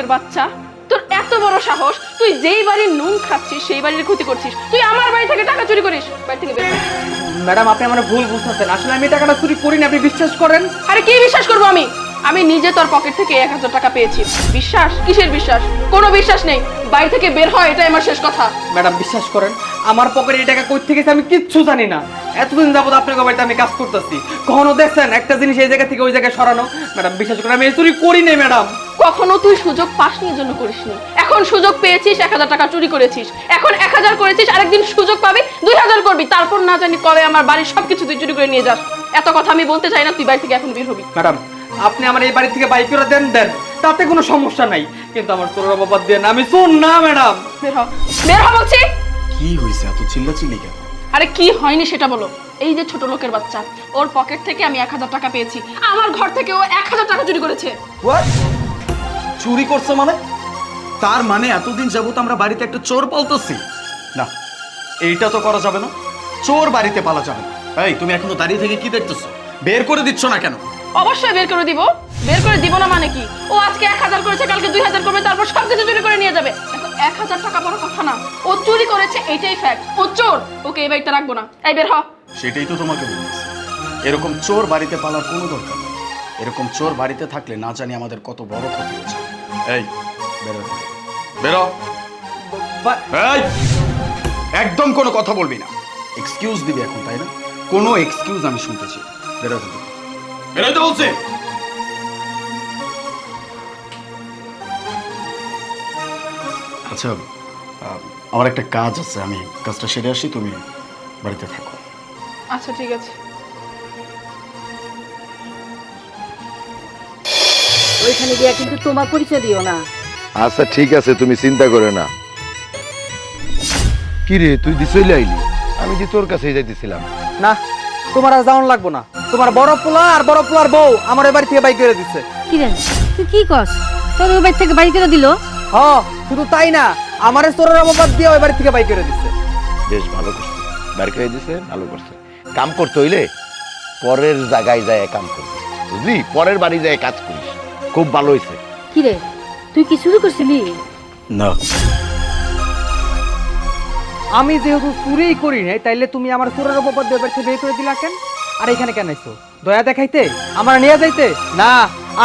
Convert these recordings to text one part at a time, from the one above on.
লোকের বাচ্চা তোর এত বড় সাহস তুই যেই বাড়ির নুন খাচ্ছিস সেই বাড়ির ক্ষতি করছিস তুই আমার বাড়ি থেকে টাকা চুরি করিস বাড়ি থেকে বের। ম্যাডাম আপনি আমার ভুল বুঝতেছেন। আসলে আমি এই টাকাটা চুরি করিনি আপনি বিশ্বাস করেন? আরে কি বিশ্বাস করব আমি? আমি নিজে তোর পকেট থেকে এক হাজার টাকা পেয়েছি। বিশ্বাস? কিসের বিশ্বাস? কোনো বিশ্বাস নেই। বাড়ি থেকে বের হয় এটাই আমার শেষ কথা। ম্যাডাম বিশ্বাস করেন আমার পকেটে এই টাকা কই থেকে গেছে আমি কিচ্ছু জানি না। এতদিন যাবত আপনার বাড়িতে আমি কাজ করতেছি। কখনো দেখছেন একটা জিনিস এই জায়গা থেকে ওই জায়গায় সরানো? ম্যাডাম বিশ্বাস করেন আমি এই চুরি করি নাই ম্যাডাম। কখনো তুই সুযোগ পাসনি এর জন্য করিসনি। এখন সুযোগ পেয়েছিস এক হাজার টাকা চুরি করেছিস। এখন এক হাজার করেছিস আরেকদিন সুযোগ পাবি দুই হাজার করবি। তারপর না জানি কবে আমার বাড়ির সবকিছু তুই চুরি করে নিয়ে যাস। এত কথা আমি বলতে চাই না তুই বাড়ি থেকে এখন বের হবি। ম্যাডাম আপনি আমার এই বাড়ি থেকে বাইক করে দেন দেন। তাতে কোনো সমস্যা নাই। কিন্তু আমার চোরের অবাদ দেন আমি শোন না ম্যাডাম। বের হ বের হ বলছি। কি হয়েছে? এত চিল্লাচিল্লি কেন? আরে কি হয়নি সেটা বলো। এই যে ছোট লোকের বাচ্চা ওর পকেট থেকে আমি এক হাজার টাকা পেয়েছি। আমার ঘর থেকে ও এক হাজার টাকা চুরি করেছে। What? চুরি করছে মানে? তার মানে এতদিন যাবত আমরা বাড়িতে একটা চোর পালতেছি। না এইটা তো করা যাবে না। চোর বাড়িতে পালা যাবে না। এই তুমি এখনও দাঁড়িয়ে থেকে কি দেখতেছো? বের করে দিচ্ছ না কেন? অবশ্যই বের করে দিব। বের করে দিব না মানে কি? ও আজকে এক হাজার করেছে কালকে দুই হাজার করবে তারপর সব কিছু চুরি করে নিয়ে যাবে। এক হাজার টাকা বড় কথা না। ও চুরি করেছে এটাই ফ্যাক্ট ও চোর। ওকে এই বাড়িতে রাখব না। এই বের হ। সেটাই তো তোমাকে বলতেছি। এরকম চোর বাড়িতে পালার কোনো দরকার নেই। এরকম চোর বাড়িতে থাকলে না জানি আমাদের কত বড় ক্ষতি হয়েছে এই বেরো। বেরো। বা- এই একদম কোনো কথা বলবি না। এক্সকিউজ দিবি এখন তাই না? কোনো এক্সকিউজ আমি শুনতে চাই বেরোতে দিবি বেরোতে বলছে। আচ্ছা আমার একটা কাজ আছে আমি কাজটা সেরে আসি তুমি বাড়িতে থাকো। আচ্ছা ঠিক আছে। ওইখানে গিয়া কিন্তু তোমার পরিচয় দিও না। আচ্ছা ঠিক আছে তুমি চিন্তা করে না। কি রে তুই দিছই আইলি? আমি যে তোর কাছেই যাইতেছিলাম। না তোমার আর যাওয়ান লাগবো না। তোমার বড় পোলা আর বড় পোলার বউ আমার এই বাড়ি থেকে বাইক করে দিচ্ছে কি রে তুই কি কস তোর ওই বাড়ি থেকে বাড়ি করে দিল? হ শুধু তাই না আমার চোরের অবাদ দিয়ে ওই বাড়ি থেকে বাইক করে দিচ্ছে বেশ ভালো করছে বাড়ি করে দিছে ভালো করছে। কাম করতে হইলে পরের জায়গায় যায় কাম করবি বুঝলি? পরের বাড়ি যায় কাজ করিস। খুব ভালো হয়েছে কি রে তুই কি শুরু করছিলি? না। আমি যেহেতু চুরিই করি নাই তাইলে তুমি আমার চোরের অবাদ দিয়ে বাড়ি থেকে বের করে দিলা কেন? আর এখানে কেন আইছো? দয়া দেখাইতে? আমার নিয়ে যাইতে? না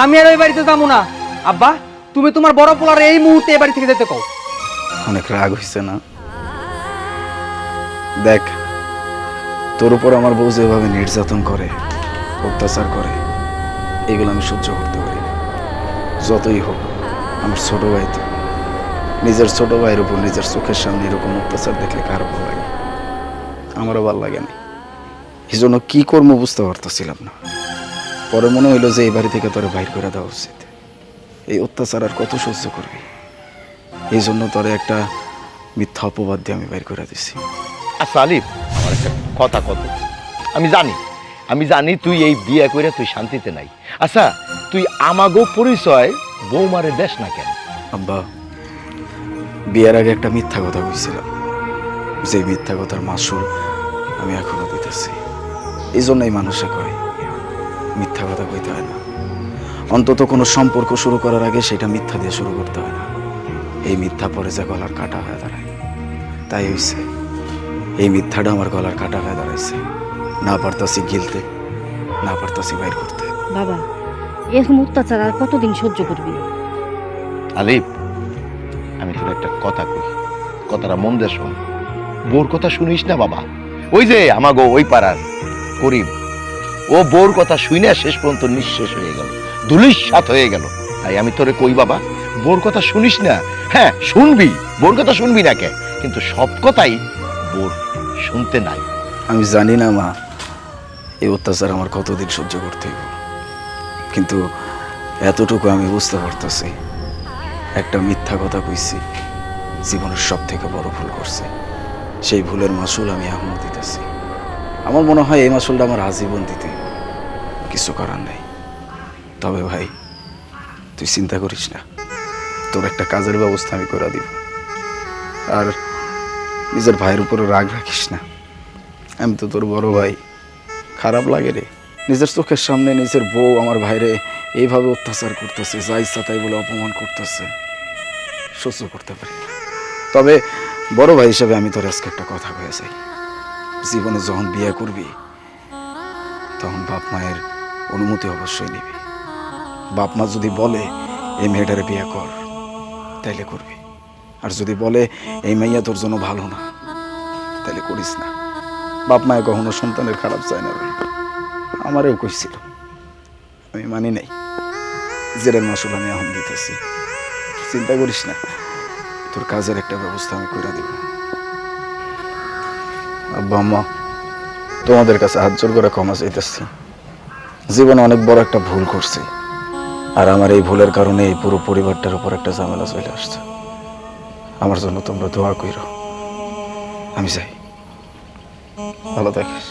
আমি আর ওই বাড়িতে যাব না। আব্বা তুমি তোমার বড় পোলার এই মুহূর্তে এই বাড়ি থেকে যেতে কও। অনেক রাগ হয়েছে না। দেখ তোর উপর আমার বউ যেভাবে নির্যাতন করে অত্যাচার করে এগুলো আমি সহ্য করতে পারি যতই হোক, আমার ছোট ভাই তো নিজের ছোট ভাইয়ের উপর নিজের চোখের সামনে এরকম অত্যাচার দেখলে কার ভালো লাগে আমারও ভালো লাগে না। এই জন্য কি কর্ম বুঝতে পারতেছিলাম না। পরে মনে হইল যে এই বাড়ি থেকে তোরে বাইর করে দেওয়া উচিত। এই অত্যাচার আর কত সহ্য করবি? এই জন্য তোরে একটা মিথ্যা অপবাদ দিয়ে আমি বাইর করে দিছি। আচ্ছা আলিফ, আমার একটা কথা কত? আমি জানি আমি জানি তুই এই বিয়ে করে তুই শান্তিতে নাই। আচ্ছা তুই আমাগো পরিচয় বৌমারে দেশ না কেন? আব্বা বিয়ের আগে একটা মিথ্যা কথা কইছিলাম। যে মিথ্যা কথার মাসুল আমি এখনও দিতেছি। এই জন্যই মানুষে কয় মিথ্যা কথা কইতে হয় না। অন্তত কোনো সম্পর্ক শুরু করার আগে সেটা মিথ্যা দিয়ে শুরু করতে হয় না। এই মিথ্যা পরে যে গলার কাটা হয়ে দাঁড়ায় তাই হইছে। এই মিথ্যাটা আমার গলার কাটা হয়ে দাঁড়াইছে। না পারতাছি গিলতে না পারতাছি বাইর করতে। বাবা এরকম অত্যাচার আর কতদিন সহ্য করবি? আলিফ আমি তোর একটা কথা কই। কথাটা মন দিয়ে শোন। বোর কথা শুনিস না বাবা? ওই যে আমাগো ওই পাড়ার করিম ও বোর কথা শুনে শেষ পর্যন্ত নিঃশেষ হয়ে গেল ধুলিস সাত হয়ে গেল। তাই আমি তোরে কই বাবা বোর কথা শুনিস না? হ্যাঁ শুনবি বোর কথা শুনবি না কে? কিন্তু সব কথাই বোর শুনতে নাই। আমি জানি না মা এই অত্যাচার আমার কতদিন সহ্য করতে হইব। কিন্তু এতটুকু আমি বুঝতে পারতেছি। একটা মিথ্যা কথা কইছি, জীবনের সব থেকে বড় ভুল করছে। সেই ভুলের মাসুল আমি এখনও দিতেছি। আমার মনে হয় এই মাসুলটা আমার আজীবন দিতে কিছু করার নাই। তবে ভাই, তুই চিন্তা করিস না। তোর একটা কাজের ব্যবস্থা আমি করে দিব। আর নিজের ভাইয়ের উপরে রাগ রাখিস না। আমি তো তোর বড় ভাই। খারাপ লাগে রে। নিজের চোখের সামনে নিজের বউ আমার ভাইরে এইভাবে অত্যাচার করতেছে, যা ইচ্ছা তাই বলে অপমান করতেছে। সহ্য করতে পারি তবে বড় ভাই হিসেবে আমি তোর আজকে একটা কথা কয়ে চাই জীবনে যখন বিয়ে করবি, তখন বাপ মায়ের অনুমতি অবশ্যই নিবি। বাপ মা যদি বলে, এই মেয়েটারে বিয়ে কর তাইলে করবি। আর যদি বলে, এই মাইয়া তোর জন্য ভালো না তাইলে করিস না। বাপ মায়ে কখনো সন্তানের খারাপ চায় না। আমারেও কইছিল আমি মানি নাই জেলের মাসুল আমি এখন দিতেছি। চিন্তা করিস না, তোর কাজের একটা ব্যবস্থা আমি করে দিব। আব্বা, আম্মা, তোমাদের কাছে হাত জোর করে ক্ষমা চাইতেছি। জীবনে অনেক বড় একটা ভুল করছি, আর আমার এই ভুলের কারণে এই পুরো পরিবারটার উপর একটা ঝামেলা চলে আসছে। আমার জন্য তোমরা দোয়া কইরো। আমি চাই ভালো থাকিস।